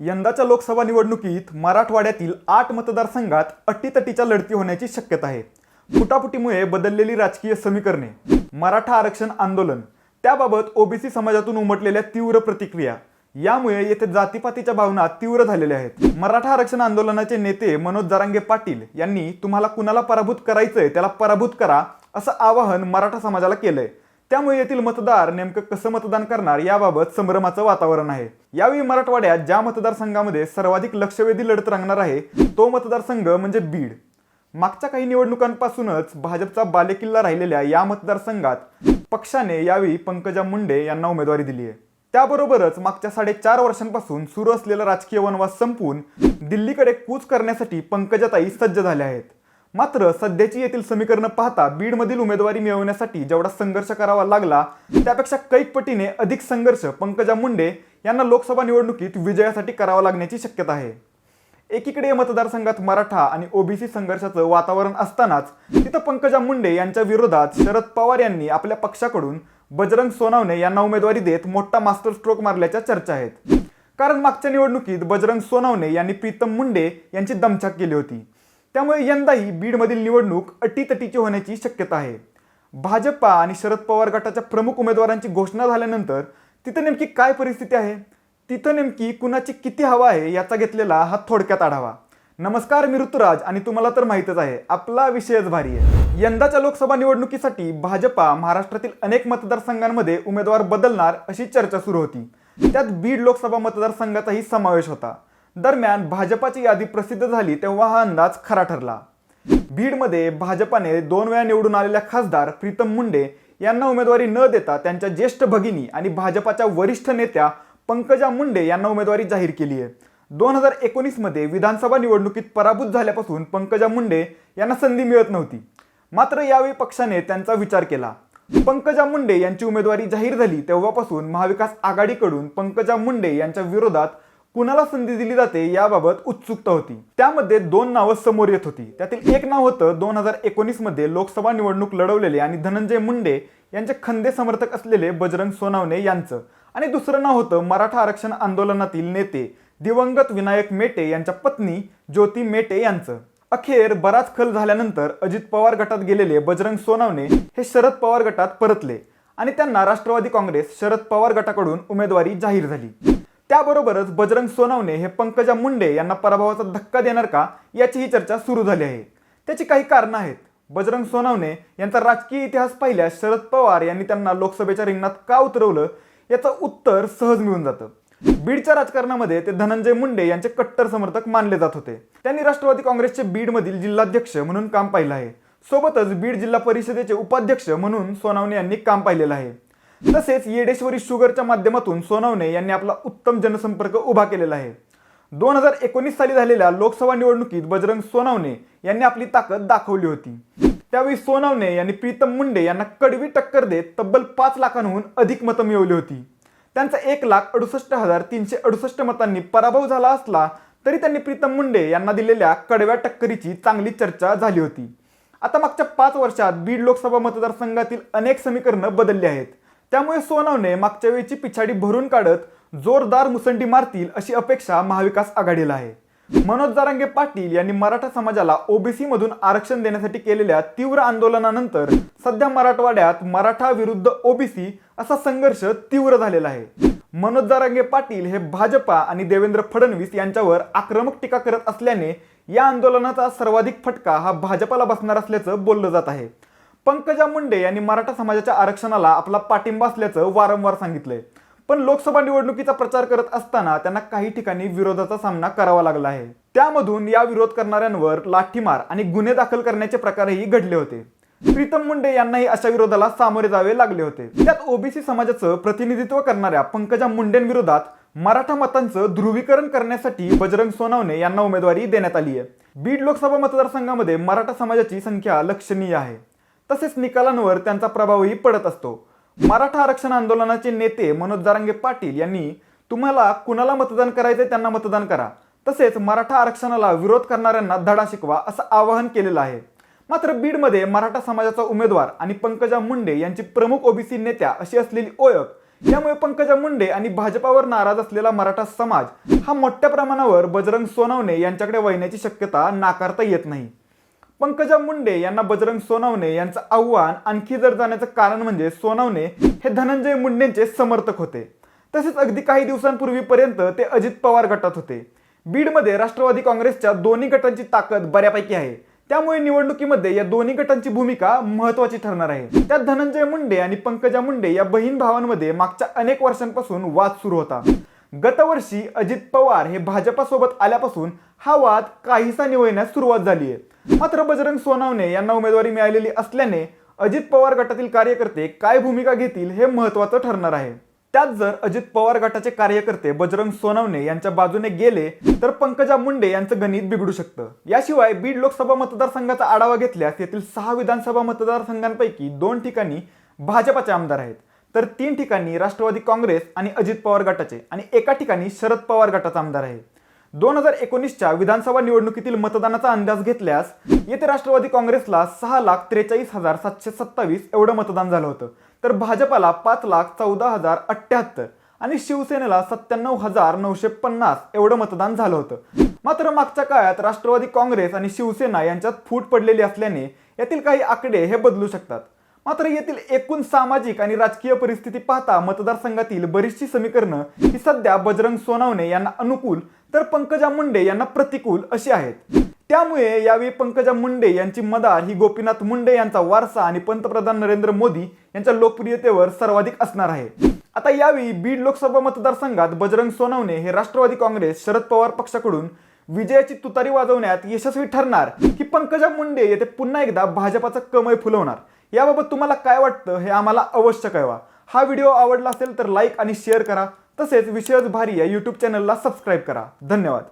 यंदाच्या लोकसभा निवडणुकीत मराठवाड्यातील आठ मतदारसंघात अटीतटीच्या लढती होण्याची शक्यता आहे. फुटाफुटीमुळे बदललेली राजकीय समीकरणे मराठा आरक्षण आंदोलन त्याबाबत ओबीसी समाजातून उमटलेल्या तीव्र प्रतिक्रिया यामुळे येथे जातीपातीच्या भावना तीव्र झालेल्या आहेत. मराठा आरक्षण आंदोलनाचे नेते मनोज जरांगे पाटील यांनी तुम्हाला कुणाला पराभूत करायचंय त्याला पराभूत करा असं आवाहन मराठा समाजाला केलंय. त्यामुळे येथील मतदार नेमकं कसं मतदान करणार याबाबत संभ्रमाचं वातावरण आहे. यावेळी मराठवाड्यात ज्या मतदारसंघामध्ये सर्वाधिक लक्षवेधी लढत रंगणार आहे तो मतदारसंघ म्हणजे बीड. मागच्या काही निवडणुकांपासूनच भाजपचा बालेकिल्ला राहिलेल्या या मतदारसंघात पक्षाने यावेळी पंकजा मुंडे यांना उमेदवारी दिली आहे त्याबरोबरच मागच्या साडेचार वर्षांपासून सुरू असलेला राजकीय वनवास संपून दिल्लीकडे कूच करण्यासाठी पंकजाताई सज्ज झाल्या आहेत. मात्र सध्याची येथील समीकरणं पाहता बीडमधील उमेदवारी मिळवण्यासाठी जेवढा संघर्ष करावा लागला त्यापेक्षा कैक पटीने अधिक संघर्ष पंकजा मुंडे यांना लोकसभा निवडणुकीत विजयासाठी करावा लागण्याची शक्यता आहे. एकीकडे या मतदारसंघात मराठा आणि ओबीसी संघर्षाचं वातावरण असतानाच तिथं पंकजा मुंडे यांच्या विरोधात शरद पवार यांनी आपल्या पक्षाकडून बजरंग सोनावणे यांना उमेदवारी देत मोठा मास्टर स्ट्रोक मारल्याच्या चर्चा आहेत. कारण मागच्या निवडणुकीत बजरंग सोनावणे यांनी प्रीतम मुंडे यांची दमछाक केली होती. त्यामुळे यंदाही बीडमधील निवडणूक अटीतटीची होण्याची शक्यता आहे. भाजपा आणि शरद पवार गटाच्या प्रमुख उमेदवारांची घोषणा झाल्यानंतर तिथं नेमकी काय परिस्थिती आहे? तिथं नेमकी कुणाची किती हवा आहे याचा घेतलेला हा थोडक्यात आढावा. नमस्कार मी ऋतुराज आणि तुम्हाला तर माहितच आहे आपला विषयच भारी आहे. यंदाच्या लोकसभा निवडणुकीसाठी भाजपा महाराष्ट्रातील अनेक मतदारसंघांमध्ये उमेदवार बदलणार अशी चर्चा सुरू होती. त्यात बीड लोकसभा मतदारसंघाचाही समावेश होता. दरम्यान भाजपाची यादी प्रसिद्ध झाली तेव्हा हा अंदाज खरा ठरला. बीडमध्ये भाजपाने दोन वेळा निवडून आलेल्या खासदार प्रीतम मुंडे यांना उमेदवारी न देता त्यांच्या ज्येष्ठ भगिनी आणि भाजपाच्या वरिष्ठ नेत्या पंकजा मुंडे यांना उमेदवारी जाहीर केली आहे. दोन हजार एकोणीसमध्ये विधानसभा निवडणुकीत पराभूत झाल्यापासून पंकजा मुंडे यांना संधी मिळत नव्हती. मात्र यावेळी पक्षाने त्यांचा विचार केला. पंकजा मुंडे यांची उमेदवारी जाहीर झाली तेव्हापासून महाविकास आघाडीकडून पंकजा मुंडे यांच्या विरोधात कुणाला संधी दिली जाते याबाबत उत्सुकता होती. त्यामध्ये दोन नावं समोर येत होती. त्यातील एक नाव होतं दोन हजार एकोणीसमध्ये लोकसभा निवडणूक लढवलेले आणि धनंजय मुंडे यांचे खंदे समर्थक असलेले बजरंग सोनावणे यांचं. आणि दुसरं नाव होतं मराठा आरक्षण आंदोलनातील नेते दिवंगत विनायक मेटे यांच्या पत्नी ज्योती मेटे यांचं. अखेर बराच खल झाल्यानंतर अजित पवार गटात गेलेले बजरंग सोनावणे हे शरद पवार गटात परतले आणि त्यांना राष्ट्रवादी काँग्रेस शरद पवार गटाकडून उमेदवारी जाहीर झाली. त्याबरोबरच बजरंग सोनावणे हे पंकजा मुंडे यांना पराभवाचा धक्का देणार का याचीही चर्चा सुरू झाली आहे. त्याची काही कारणं आहेत. बजरंग सोनावणे यांचा राजकीय इतिहास पाहिल्यास शरद पवार यांनी त्यांना लोकसभेच्या रिंगणात का उतरवलं याचं उत्तर सहज मिळून जातं. बीडच्या राजकारणामध्ये ते धनंजय मुंडे यांचे कट्टर समर्थक मानले जात होते. त्यांनी राष्ट्रवादी काँग्रेसचे बीडमधील जिल्हाध्यक्ष म्हणून काम पाहिलं आहे. सोबतच बीड जिल्हा परिषदेचे उपाध्यक्ष म्हणून सोनावणे यांनी काम पाहिलेलं आहे. तसेच येडेश्वरी शुगरच्या माध्यमातून सोनवणे यांनी आपला उत्तम जनसंपर्क उभा केलेला आहे. दोन हजार एकोणीस साली झालेल्या लोकसभा निवडणुकीत बजरंग सोनवणे यांनी आपली ताकद दाखवली होती. त्यावेळी सोनवणे यांनी प्रीतम मुंडे यांना कडवी टक्कर देत तब्बल पाच लाखांहून अधिक मतं मिळवली होती. त्यांचा एक लाख अडुसष्ट हजार तीनशे अडुसष्ट मतांनी पराभव झाला असला तरी त्यांनी प्रीतम मुंडे यांना दिलेल्या कडव्या टक्करीची चांगली चर्चा झाली होती. आता मागच्या पाच वर्षात बीड लोकसभा मतदारसंघातील अनेक समीकरणं बदलली आहेत. त्यामुळे सोनवणे मागच्या वेळीची पिछाडी भरून काढत जोरदार मुसंडी मारतील अशी अपेक्षा महाविकास आघाडीला आहे. मनोज जारांगे पाटील यांनी मराठा समाजाला ओबीसी मधून आरक्षण देण्यासाठी केलेल्या तीव्र आंदोलनानंतर सध्या मराठवाड्यात मराठा विरुद्ध ओबीसी असा संघर्ष तीव्र झालेला आहे. मनोज जारांगे पाटील हे भाजपा आणि देवेंद्र फडणवीस यांच्यावर आक्रमक टीका करत असल्याने या आंदोलनाचा सर्वाधिक फटका हा भाजपाला बसणार असल्याचं बोललं जात आहे. पंकजा मुंडे यांनी मराठा समाजाच्या आरक्षणाला आपला पाठिंबा असल्याचं वारंवार सांगितलंय. पण लोकसभा निवडणुकीचा प्रचार करत असताना त्यांना काही ठिकाणी विरोधाचा सामना करावा लागला आहे. त्यामधून या विरोध करणाऱ्यांवर लाठीमार आणि गुन्हे दाखल करण्याचे प्रकारही घडले होते. प्रीतम मुंडे यांनाही अशा विरोधाला सामोरे जावे लागले होते. त्यात ओबीसी समाजाचं प्रतिनिधित्व करणाऱ्या पंकजा मुंडेंविरोधात मराठा मतांचं ध्रुवीकरण करण्यासाठी बजरंग सोनवणे यांना उमेदवारी देण्यात आली आहे बीड लोकसभा मतदारसंघामध्ये मराठा समाजाची संख्या लक्षणीय आहे. तसेच निकालांवर त्यांचा प्रभावही पडत असतो. मराठा आरक्षण आंदोलनाचे नेते मनोज जारांगे पाटील यांनी तुम्हाला कुणाला मतदान करायचे त्यांना मतदान करा. तसेच मराठा आरक्षणाला विरोध करणाऱ्यांना धडा शिकवा असं आवाहन केलेलं आहे. मात्र बीडमध्ये मराठा समाजाचा उमेदवार आणि पंकजा मुंडे यांची प्रमुख ओबीसी नेत्या अशी असलेली ओळख यामुळे पंकजा मुंडे आणि भाजपावर नाराज असलेला मराठा समाज हा मोठ्या प्रमाणावर बजरंग सोनवणे यांच्याकडे वळण्याची शक्यता नाकारता येत नाही. पंकजा मुंडे यांना बजरंग सोनवणे यांचं आव्हान आणखी जर जाण्याचं कारण म्हणजे सोनवणे हे धनंजय मुंडेंचे समर्थक होते. तसेच अगदी काही दिवसांपूर्वीपर्यंत ते अजित पवार गटात होते. बीडमध्ये राष्ट्रवादी काँग्रेसच्या दोन्ही गटांची ताकद बऱ्यापैकी आहे. त्यामुळे निवडणुकीमध्ये या दोन्ही गटांची भूमिका महत्वाची ठरणार आहे. त्यात धनंजय मुंडे आणि पंकजा मुंडे या बहीण भावांमध्ये मागच्या अनेक वर्षांपासून वाद सुरू होता. गतवर्षी अजित पवार हे भाजपासोबत आल्यापासून हा वाद काहीसा निवळण्यास सुरुवात झाली आहे. मात्र बजरंग सोनावणे यांना उमेदवारी मिळालेली असल्याने अजित पवार गटातील कार्यकर्ते काय भूमिका घेतील हे महत्वाचं ठरणार आहे. त्यात जर अजित पवार गटाचे कार्यकर्ते बजरंग सोनवणे यांच्या बाजूने गेले तर पंकजा मुंडे यांचं गणित बिघडू शकतं. याशिवाय बीड लोकसभा मतदारसंघाचा आढावा घेतल्यास येथील सहा विधानसभा मतदारसंघांपैकी दोन ठिकाणी भाजपाचे आमदार आहेत. तर तीन ठिकाणी राष्ट्रवादी काँग्रेस आणि अजित पवार गटाचे आणि एका ठिकाणी शरद पवार गटाचा आमदार आहे. दोन हजार एकोणीसच्या विधानसभा निवडणुकीतील मतदानाचा अंदाज घेतल्यास येथे राष्ट्रवादी काँग्रेसला सहा लाख त्रेचाळीस हजार सातशे सत्तावीस एवढं मतदान झालं होतं. तर भाजपाला पाच लाख चौदा हजार अठ्ठ्याहत्तर आणि शिवसेनेला सत्त्याण्णव हजार नऊशे पन्नास एवढं मतदान झालं होतं. मात्र मागच्या काळात राष्ट्रवादी काँग्रेस आणि शिवसेना यांच्यात फूट पडलेली असल्याने यातील काही आकडे हे बदलू शकतात. मात्र येथील एकूण सामाजिक आणि राजकीय परिस्थिती पाहता मतदारसंघातील बरीचशी समीकरणं ही सध्या बजरंग सोनावणे यांना अनुकूल तर पंकजा मुंडे यांना प्रतिकूल अशी आहेत. त्यामुळे यावेळी पंकजा मुंडे यांची मदार ही गोपीनाथ मुंडे यांचा वारसा आणि पंतप्रधान नरेंद्र मोदी यांच्या लोकप्रियतेवर सर्वाधिक असणार आहे. आता यावेळी बीड लोकसभा मतदारसंघात बजरंग सोनवणे हे राष्ट्रवादी काँग्रेस शरद पवार पक्षाकडून विजयाची तुतारी वाजवण्यात यशस्वी ठरणार की पंकजा मुंडे येथे पुन्हा एकदा भाजपाचं कमळ फुलवणार. याबाबत तुम्हाला काय वाटतं हे आम्हाला अवश्य कळवा. हा व्हिडिओ आवडला असेल तर लाईक आणि शेअर करा. तसेच विषयच भारी या यूट्यूब चॅनलला सबस्क्राईब करा. धन्यवाद.